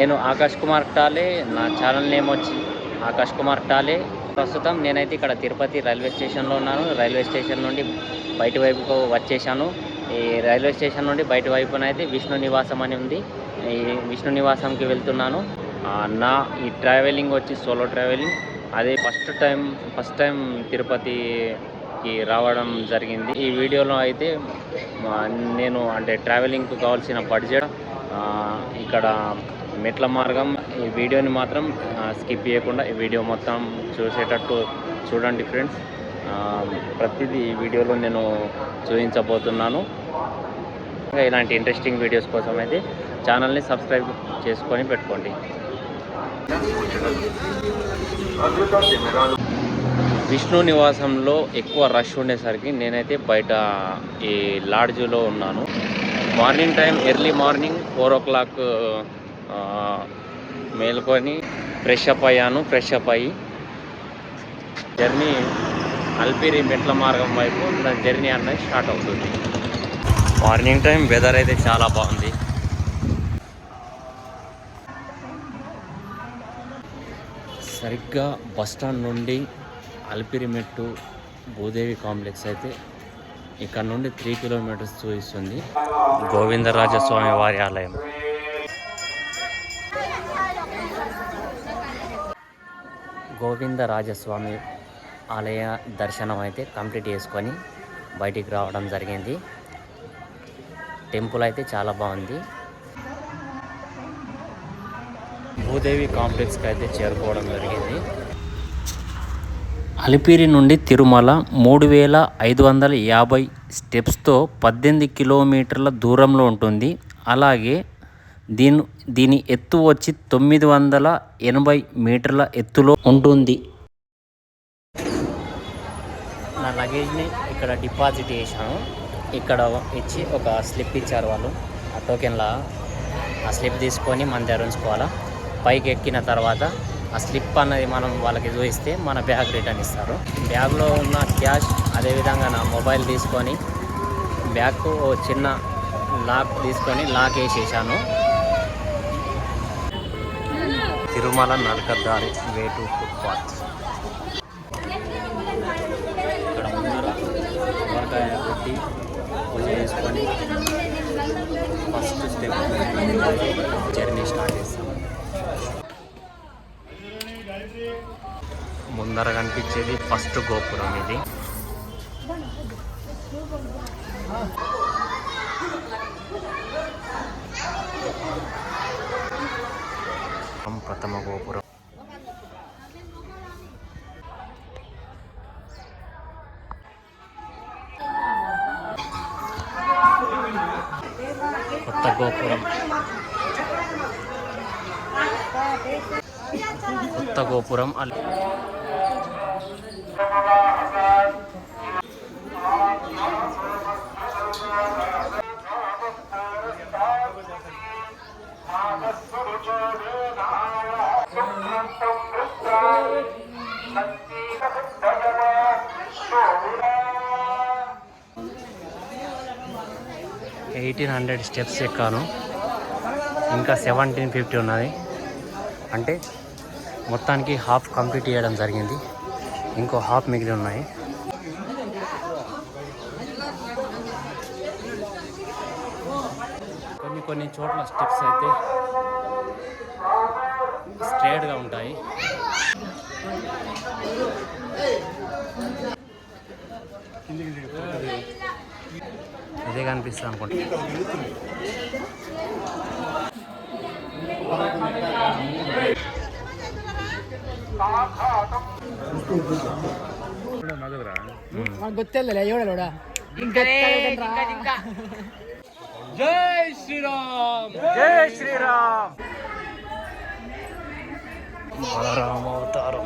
నేను ఆకాష్ కుమార్ టాలే నా channel name వచ్చి ఆకాష్ కుమార్ టాలే. ప్రస్తుతం నేనైతే ఇక్కడ తిరుపతి రైల్వే స్టేషన్లో ఉన్నాను. రైల్వే స్టేషన్ నుండి బయట వైపుకు వచ్చేసాను. ఈ రైల్వే స్టేషన్ నుండి బయట వైపున అయితే విష్ణు నివాసం అని ఉంది. ఈ విష్ణు నివాసంకి వెళ్తున్నాను. నా ఈ ట్రావెలింగ్ వచ్చి సోలో ట్రావెలింగ్. అదే ఫస్ట్ టైం ఫస్ట్ టైం తిరుపతికి రావడం జరిగింది. ఈ వీడియోలో అయితే నేను అంటే ట్రావెలింగ్కి కావాల్సిన బడ్జెట్ ఇక్కడ మెట్ల మార్గం. ఈ వీడియోని మాత్రం స్కిప్ చేయకుండా ఈ వీడియో మొత్తం చూసేటట్టు చూడండి ఫ్రెండ్స్. ప్రతిదీ ఈ వీడియోలో నేను చూపించబోతున్నాను. ఇంకా ఇలాంటి ఇంట్రెస్టింగ్ వీడియోస్ కోసం అయితే ఛానల్ని సబ్స్క్రైబ్ చేసుకొని పెట్టుకోండి. విష్ణు నివాసంలో ఎక్కువ రష్ ఉండేసరికి నేనైతే బయట ఈ లాడ్జ్లో ఉన్నాను. Morning time early morning four o'clock మేల్కొని ఫ్రెష్ అప్ అయ్యాను ఫ్రెష్ అప్ అయ్యి. జర్నీ అల్పిరి మెట్ల మార్గం వైపు నా జర్నీ అన్నది స్టార్ట్ అవుతుంది. మార్నింగ్ టైం వెదర్ అయితే చాలా బాగుంది. సరిగ్గా బస్ స్టాండ్ నుండి అల్పిరి మెట్టు భూదేవి కాంప్లెక్స్ అయితే ఇక్కడ నుండి త్రీ కిలోమీటర్స్ చూపిస్తుంది. గోవిందరాజస్వామి వారి ఆలయం. గోవిందరాజస్వామి ఆలయ దర్శనం అయితే కంప్లీట్ చేసుకొని బయటికి రావడం జరిగింది. టెంపుల్ అయితే చాలా బాగుంది. భూదేవి కాంప్లెక్స్కి అయితే చేరుకోవడం జరిగింది. అలిపిరి నుండి తిరుమల మూడు వేల ఐదు వందల యాభై స్టెప్స్తో పద్దెనిమిది కిలోమీటర్ల దూరంలో ఉంటుంది. అలాగే దీని దీని ఎత్తు వచ్చి తొమ్మిది వందల ఎనభై మీటర్ల ఎత్తులో ఉంటుంది. నా లగేజ్ని ఇక్కడ డిపాజిట్ చేశాను. ఇక్కడ ఇచ్చి ఒక స్లిప్ ఇచ్చారు వాళ్ళు. ఆ టోకెన్లా ఆ స్లిప్ తీసుకొని మన దగ్గర ఉంచుకోవాలా? పైకి ఎక్కిన తర్వాత ఆ స్లిప్ అన్నది మనం వాళ్ళకి చూపిస్తే మన బ్యాగ్ రిటర్న్ ఇస్తారు. బ్యాగ్లో ఉన్న క్యాష్ అదేవిధంగా నా మొబైల్ తీసుకొని బ్యాగ్కు ఓ చిన్న లాక్ తీసుకొని లాక్ వేసేసాను. తిరుమల నరకదారి వే టు ఫుట్పాత్. ఇక్కడ ముందర కొబ్బరికాయ కొట్టి పూజ చేసుకొని ఫస్ట్ స్టెప్ జర్నీ స్టార్ట్ చేస్తాం. ముందర కనిపించేది ఫస్ట్ గోపురం ఇది. ప్రథమ గోపురం కొత్త గోపురం కొత్త గోపురం అల్ ఎయిటీన్ హండ్రెడ్ స్టెప్స్ ఎక్కాను. ఇంకా సెవెంటీన్ ఫిఫ్టీ ఉన్నది. అంటే మొత్తానికి హాఫ్ కంప్లీట్ చేయడం జరిగింది. ఇంకో హాఫ్ మిగిలి ఉన్నాయి. కొన్ని కొన్ని చోట్ల స్టెప్స్ అయితే స్ట్రేట్గా ఉంటాయి. ఇదే కనిపిస్తుంది అనుకుంటా ಗೊತ್ತಿಲ್ಲ ಹೇಳೋಡ జై శ్రీరామ్ జై శ్రీరామ్ బలరామ అవతారం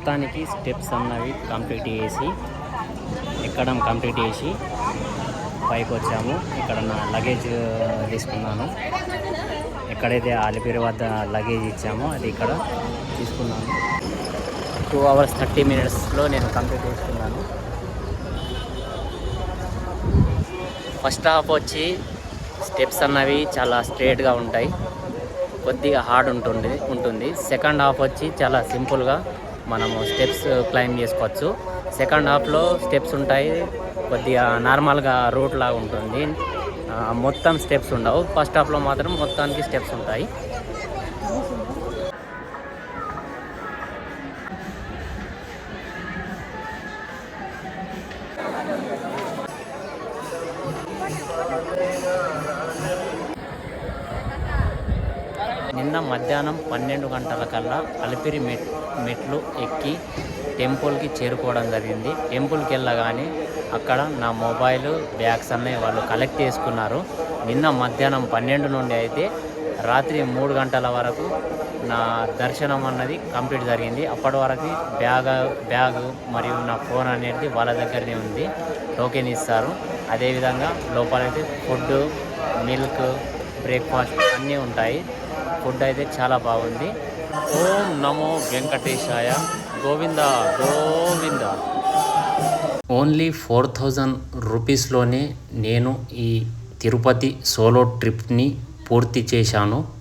మొత్తానికి స్టెప్స్ అన్నవి కంప్లీట్ చేసి ఎక్కడం కంప్లీట్ చేసి పైకి వచ్చాము ఇక్కడ నా లగేజ్ తీసుకున్నాను. ఎక్కడైతే అలిపిరి వద్ద లగేజ్ ఇచ్చామో అది ఇక్కడ తీసుకున్నాను. టూ అవర్స్ థర్టీ మినిట్స్లో నేను కంప్లీట్ చేసుకున్నాను. ఫస్ట్ హాఫ్ వచ్చి స్టెప్స్ అన్నవి చాలా స్ట్రేట్గా ఉంటాయి. కొద్దిగా హార్డ్ ఉంటుంది ఉంటుంది. సెకండ్ హాఫ్ వచ్చి చాలా సింపుల్గా మనము స్టెప్స్ క్లైమ్ చేసుకోవచ్చు. సెకండ్ హాఫ్లో స్టెప్స్ ఉంటాయి. కొద్దిగా నార్మల్గా రూట్ లాగా ఉంటుంది. మొత్తం స్టెప్స్ ఉండవు. ఫస్ట్ హాఫ్లో మాత్రం మొత్తానికి స్టెప్స్ ఉంటాయి. నిన్న మధ్యాహ్నం పన్నెండు గంటల కల్లా అలిపిరి మెట్ మెట్లు ఎక్కి టెంపుల్కి చేరుకోవడం జరిగింది. టెంపుల్కి వెళ్ళగానే అక్కడ నా మొబైల్ బ్యాగ్స్ అన్నీ వాళ్ళు కలెక్ట్ చేసుకున్నారు. నిన్న మధ్యాహ్నం పన్నెండు నుండి అయితే రాత్రి మూడు గంటల వరకు నా దర్శనం అన్నది కంప్లీట్ జరిగింది. అప్పటి వరకు బ్యాగ్ బ్యాగ్ మరియు నా ఫోన్ అనేది వాళ్ళ దగ్గరనే ఉంది. టోకెన్ ఇస్తారు. అదేవిధంగా లోపలైతే ఫుడ్ మిల్క్ బ్రేక్ఫాస్ట్ అన్నీ ఉంటాయి. ఫుడ్ అయితే చాలా బాగుంది. ఓం నమో వెంకటేశాయ. Govinda Govinda. Only four thousand రూపీస్లోనే నేను ఈ తిరుపతి సోలో ట్రిప్ని పూర్తి చేశాను.